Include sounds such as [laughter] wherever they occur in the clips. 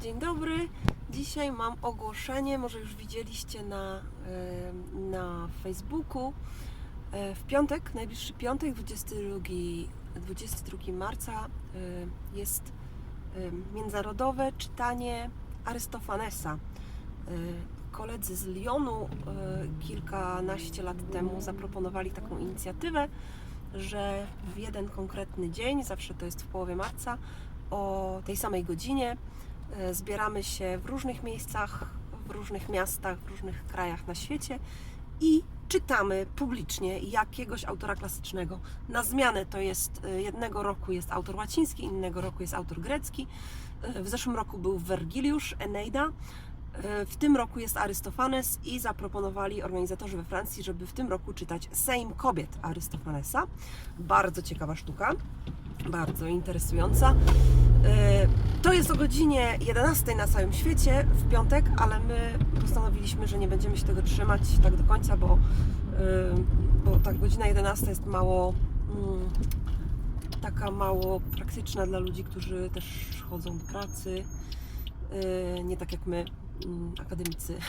Dzień dobry. Dzisiaj mam ogłoszenie, może już widzieliście na, na Facebooku. E, W piątek, najbliższy piątek, 22, 22 marca, e, jest międzynarodowe czytanie Arystofanesa. E, Koledzy z Lyonu kilkanaście lat temu zaproponowali taką inicjatywę, że w jeden konkretny dzień, zawsze to jest w połowie marca, o tej samej godzinie zbieramy się w różnych miejscach, w różnych miastach, w różnych krajach na świecie i czytamy publicznie jakiegoś autora klasycznego. Na zmianę to jest e, jednego roku jest autor łaciński, innego roku jest autor grecki. E, W zeszłym roku był Wergiliusz, Eneida. E, W tym roku jest Arystofanes i zaproponowali organizatorzy we Francji, żeby w tym roku czytać Sejm Kobiet Arystofanesa. Bardzo ciekawa sztuka, bardzo interesująca. Jest o godzinie 11 na całym świecie w piątek, ale my postanowiliśmy, że nie będziemy się tego trzymać tak do końca, bo, e, bo tak godzina 11 jest mało mm, taka mało praktyczna dla ludzi, którzy też chodzą do pracy. E, Nie tak jak my, mm, akademicy. [laughs]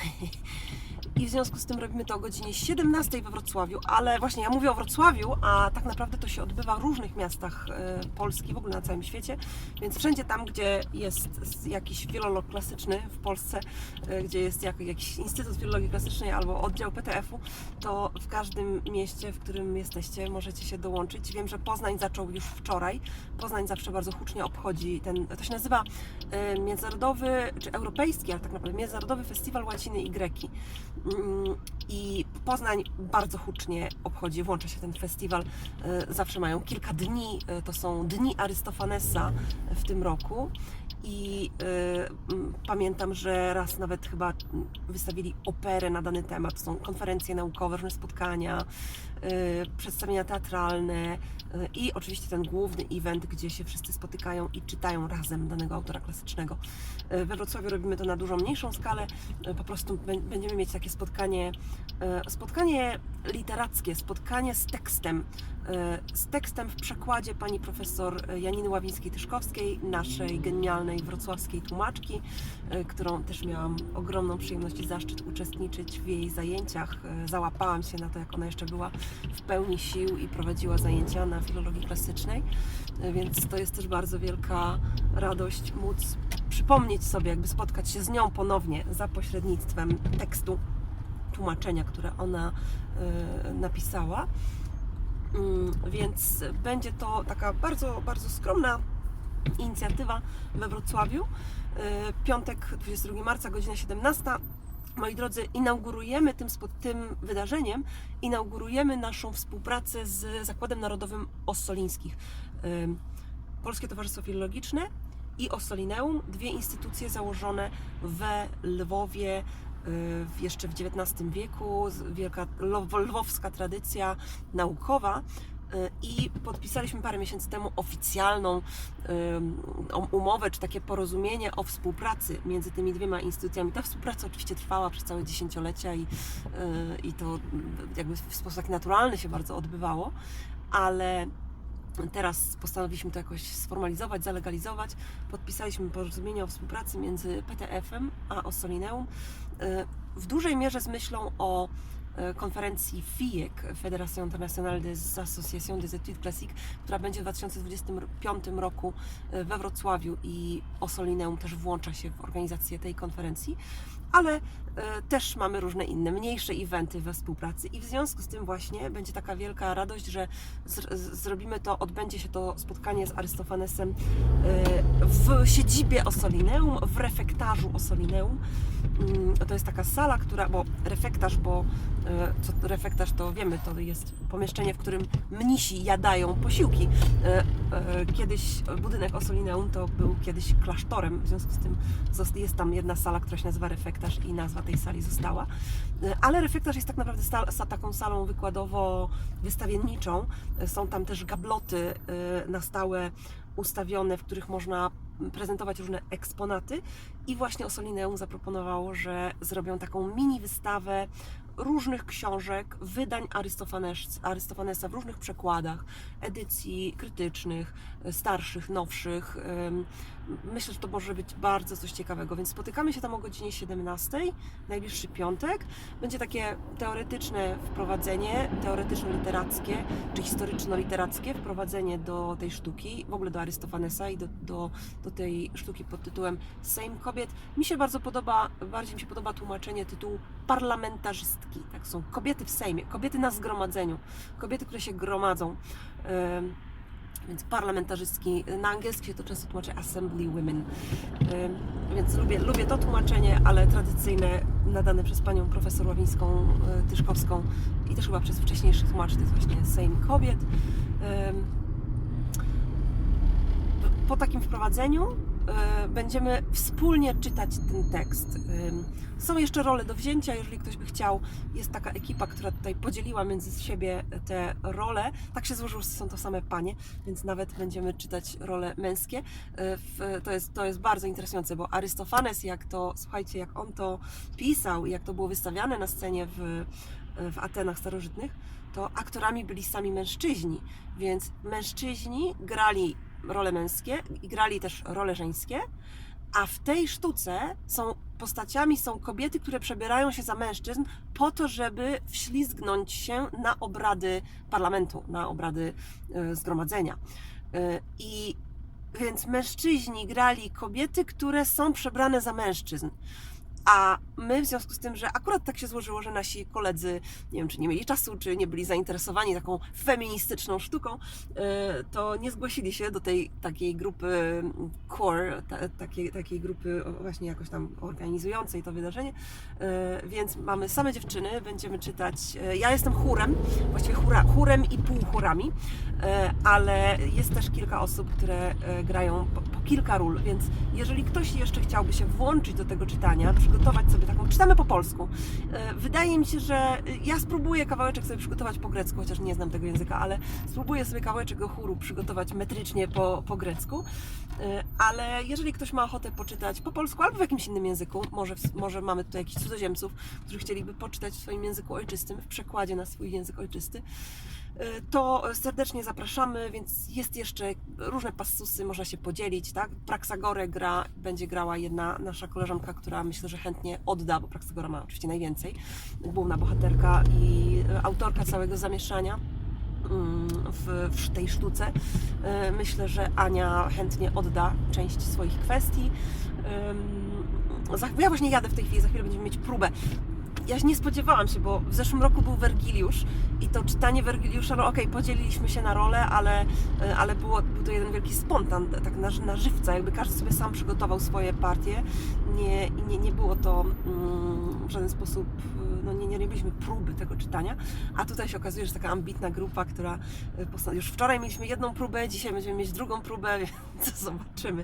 I w związku z tym robimy to o godzinie 17 we Wrocławiu, ale właśnie ja mówię o Wrocławiu, a tak naprawdę to się odbywa w różnych miastach e, Polski, w ogóle na całym świecie, więc wszędzie tam, gdzie jest jakiś filolog klasyczny w Polsce, e, gdzie jest jak, jakiś Instytut Filologii Klasycznej albo oddział PTF-u, to w każdym mieście, w którym jesteście, możecie się dołączyć. Wiem, że Poznań zaczął już wczoraj. Poznań zawsze bardzo hucznie obchodzi ten, to się nazywa e, Międzynarodowy, czy Europejski, ale tak naprawdę Międzynarodowy Festiwal Łaciny i Greki. Mm, I Poznań bardzo hucznie obchodzi, włącza się ten festiwal. E, Zawsze mają kilka dni, e, to są Dni Arystofanesa w tym roku. I e, pamiętam, że raz nawet chyba wystawili operę na dany temat. Są konferencje naukowe, różne spotkania, przedstawienia teatralne e, i oczywiście ten główny event, gdzie się wszyscy spotykają i czytają razem danego autora klasycznego. E, We Wrocławiu robimy to na dużo mniejszą skalę. Po prostu bę- będziemy mieć takie spotkanie, spotkanie literackie, spotkanie z tekstem. Z tekstem w przekładzie pani profesor Janiny Ławińskiej-Tyszkowskiej, naszej genialnej wrocławskiej tłumaczki, którą też miałam ogromną przyjemność i zaszczyt uczestniczyć w jej zajęciach. Załapałam się na to, jak ona jeszcze była w pełni sił i prowadziła zajęcia na filologii klasycznej, E, więc to jest też bardzo wielka radość móc przypomnieć sobie, jakby spotkać się z nią ponownie za pośrednictwem tekstu tłumaczenia, które ona e, napisała. Mm, Więc będzie to taka bardzo, bardzo skromna inicjatywa we Wrocławiu. E, Piątek, 22 marca, godzina 17. Moi drodzy, inaugurujemy tym, tym wydarzeniem, inaugurujemy naszą współpracę z Zakładem Narodowym Ossolińskich. Polskie Towarzystwo Filologiczne i Ossolineum, dwie instytucje założone we Lwowie y, jeszcze w XIX wieku, wielka lwowska tradycja naukowa. Y, I podpisaliśmy parę miesięcy temu oficjalną o- umowę, czy takie porozumienie o współpracy między tymi dwiema instytucjami. Ta współpraca oczywiście trwała przez całe dziesięciolecia i, y, i to jakby w sposób taki naturalny się bardzo odbywało, ale Teraz postanowiliśmy to jakoś sformalizować, zalegalizować. Podpisaliśmy porozumienie o współpracy między PTF-em a Ossolineum. e, W dużej mierze z myślą o e, konferencji FIEC, Fédération Internationale des Associations des Études Classiques, która będzie w 2025 roku e, we Wrocławiu i Ossolineum też włącza się w organizację tej konferencji, ale e, też mamy różne inne, mniejsze eventy we współpracy i w związku z tym właśnie będzie taka wielka radość, że zrobimy to, odbędzie się to spotkanie z Arystofanesem e, w siedzibie Ossolineum, w refektarzu Ossolineum. Mm, To jest taka sala, która, bo refektarz, bo e, co refektarz to wiemy, to jest pomieszczenie, w którym mnisi jadają posiłki. Kiedyś budynek Ossolineum to był kiedyś klasztorem, w związku z tym jest tam jedna sala, która się nazywa refektarz i nazwa tej sali została. E, Ale refektarz jest tak naprawdę sta- sa- taką salą wykładowo-wystawienniczą. E, Są tam też gabloty e, na stałe ustawione, w których można prezentować różne eksponaty i właśnie Ossolineum zaproponowało, że zrobią taką mini wystawę różnych książek, wydań Arystofanes, Arystofanesa w różnych przekładach, edycji krytycznych, e, starszych, nowszych. Myślę, że to może być bardzo coś ciekawego, więc spotykamy się tam o godzinie 17, najbliższy piątek. Będzie takie teoretyczne wprowadzenie, teoretyczno-literackie, czy historyczno-literackie wprowadzenie do tej sztuki, w ogóle do Arystofanesa i do, do, do tej sztuki pod tytułem Sejm Kobiet. Mi się bardzo podoba, bardziej mi się podoba tłumaczenie tytułu parlamentarzystki. Tak są kobiety w Sejmie, kobiety na zgromadzeniu, kobiety, które się gromadzą. Więc parlamentarzystki, na angielski się to często tłumaczy Assembly Women. Więc lubię, lubię to tłumaczenie, ale tradycyjne, nadane przez panią profesor Ławińską y, Tyszkowską i też chyba przez wcześniejszych tłumaczy, to jest właśnie Sejm Kobiet. Po takim wprowadzeniu będziemy wspólnie czytać ten tekst. Są jeszcze role do wzięcia, jeżeli ktoś by chciał. Jest taka ekipa, która tutaj podzieliła między siebie te role. Tak się złożyło, że są to same panie, więc nawet będziemy czytać role męskie. W- To jest, to jest bardzo interesujące, bo Arystofanes, jak to, słuchajcie, jak on to pisał, jak to było wystawiane na scenie w, w Atenach starożytnych, to aktorami byli sami mężczyźni, więc mężczyźni grali role męskie i grali też role żeńskie, a w tej sztuce są postaciami są kobiety, które przebierają się za mężczyzn po to, żeby wślizgnąć się na obrady parlamentu, na obrady e, zgromadzenia. E, I więc mężczyźni grali kobiety, które są przebrane za mężczyzn. A my w związku z tym, że akurat tak się złożyło, że nasi koledzy, nie wiem czy nie mieli czasu, czy nie byli zainteresowani taką feministyczną sztuką, e, to nie zgłosili się do tej takiej grupy core, ta, takiej, takiej grupy właśnie jakoś tam organizującej to wydarzenie. E, Więc mamy same dziewczyny, będziemy czytać. e, Ja jestem chórem, właściwie chóra, chórem i półchórami, ale jest też kilka osób, które grają kilka ról, więc jeżeli ktoś jeszcze chciałby się włączyć do tego czytania, przygotować sobie taką, czytamy po polsku. E, Wydaje mi się, że e, ja spróbuję kawałeczek sobie przygotować po grecku, chociaż nie znam tego języka, ale spróbuję sobie kawałeczek chóru przygotować metrycznie po, po grecku. E, Ale jeżeli ktoś ma ochotę poczytać po polsku albo w jakimś innym języku, może, może mamy tutaj jakichś cudzoziemców, którzy chcieliby poczytać w swoim języku ojczystym, w przekładzie na swój język ojczysty, to serdecznie zapraszamy, więc jest jeszcze różne passusy, można się podzielić, tak? Praksagorę gra, będzie grała jedna nasza koleżanka, która myślę, że chętnie odda, bo Praksagora ma oczywiście najwięcej, główna bohaterka i e, autorka całego zamieszania mm, w, w tej sztuce. E, Myślę, że Ania chętnie odda część swoich kwestii. Ja właśnie jadę w tej chwili, za chwilę będziemy mieć próbę. Ja nie spodziewałam się, bo w zeszłym roku był Wergiliusz i to czytanie Wergiliusza, no okej, podzieliliśmy się na role, ale, e, ale było, był to jeden wielki spontan, tak na, na żywca, jakby każdy sobie sam przygotował swoje partie. Nie, nie, nie było to mm, w żaden sposób, no nie, nie robiliśmy próby tego czytania, a tutaj się okazuje, że taka ambitna grupa, która postanowiła, już wczoraj mieliśmy jedną próbę, dzisiaj będziemy mieć drugą próbę, [laughs] więc zobaczymy.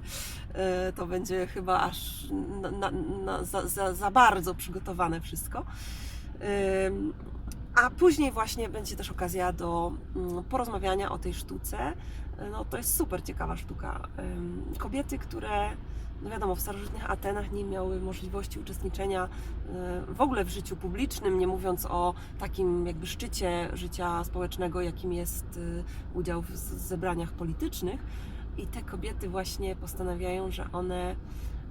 Y, To będzie chyba aż na, na, na, za, za, za bardzo przygotowane wszystko. A później właśnie będzie też okazja do mm, porozmawiania o tej sztuce. No to jest super ciekawa sztuka. Kobiety, które no wiadomo, w starożytnych Atenach nie miały możliwości uczestniczenia y, w ogóle w życiu publicznym, nie mówiąc o takim jakby szczycie życia społecznego, jakim jest y, udział w zebraniach politycznych. I te kobiety właśnie postanawiają, że one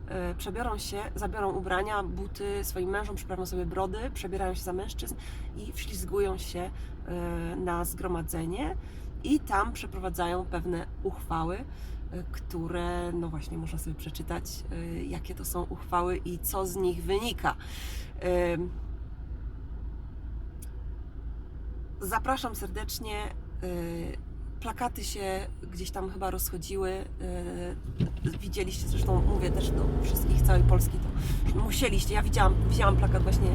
e, przebiorą się, zabiorą ubrania, buty swoim mężom, przyprawią sobie brody, przebierają się za mężczyzn i wślizgują się na zgromadzenie i tam przeprowadzają pewne uchwały, e, które no właśnie można sobie przeczytać, e, jakie to są uchwały i co z nich wynika. Zapraszam serdecznie. Plakaty się gdzieś tam chyba rozchodziły. e, Widzieliście, zresztą mówię też do wszystkich całej Polski, to musieliście. Ja widziałam, widziałam plakat właśnie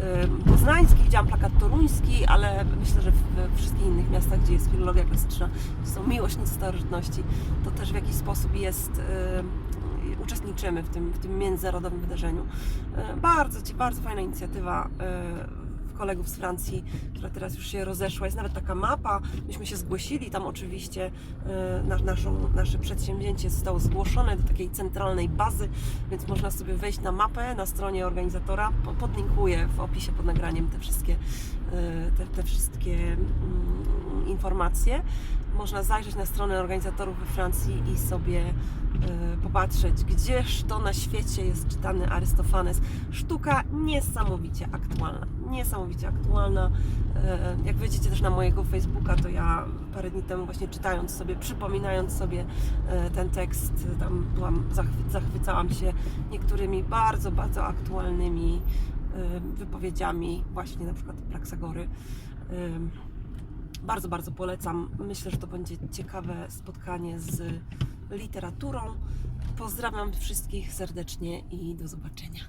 e, poznański, widziałam plakat toruński, ale myślę, że we wszystkich innych miastach, gdzie jest filologia klasyczna, gdzie są miłośnicy starożytności, to też w jakiś sposób jest e, uczestniczymy w tym, w tym międzynarodowym wydarzeniu. Bardzo, bardzo fajna inicjatywa. Kolegów z Francji, która teraz już się rozeszła. Jest nawet taka mapa, myśmy się zgłosili tam oczywiście, e, na, naszą, nasze przedsięwzięcie zostało zgłoszone do takiej centralnej bazy, więc można sobie wejść na mapę na stronie organizatora. Po- Podlinkuję w opisie pod nagraniem te wszystkie, te, te wszystkie mm, informacje. Można zajrzeć na stronę organizatorów we Francji i sobie e, popatrzeć, gdzież to na świecie jest czytany Arystofanes. Sztuka niesamowicie aktualna. Niesamowicie aktualna. E, Jak wejdziecie też na mojego Facebooka, to ja parę dni temu właśnie czytając sobie, przypominając sobie ten tekst, tam byłam, zachwy- zachwycałam się niektórymi bardzo, bardzo aktualnymi wypowiedziami, właśnie na przykład Praksagory. Bardzo, bardzo polecam. Myślę, że to będzie ciekawe spotkanie z literaturą. Pozdrawiam wszystkich serdecznie i do zobaczenia.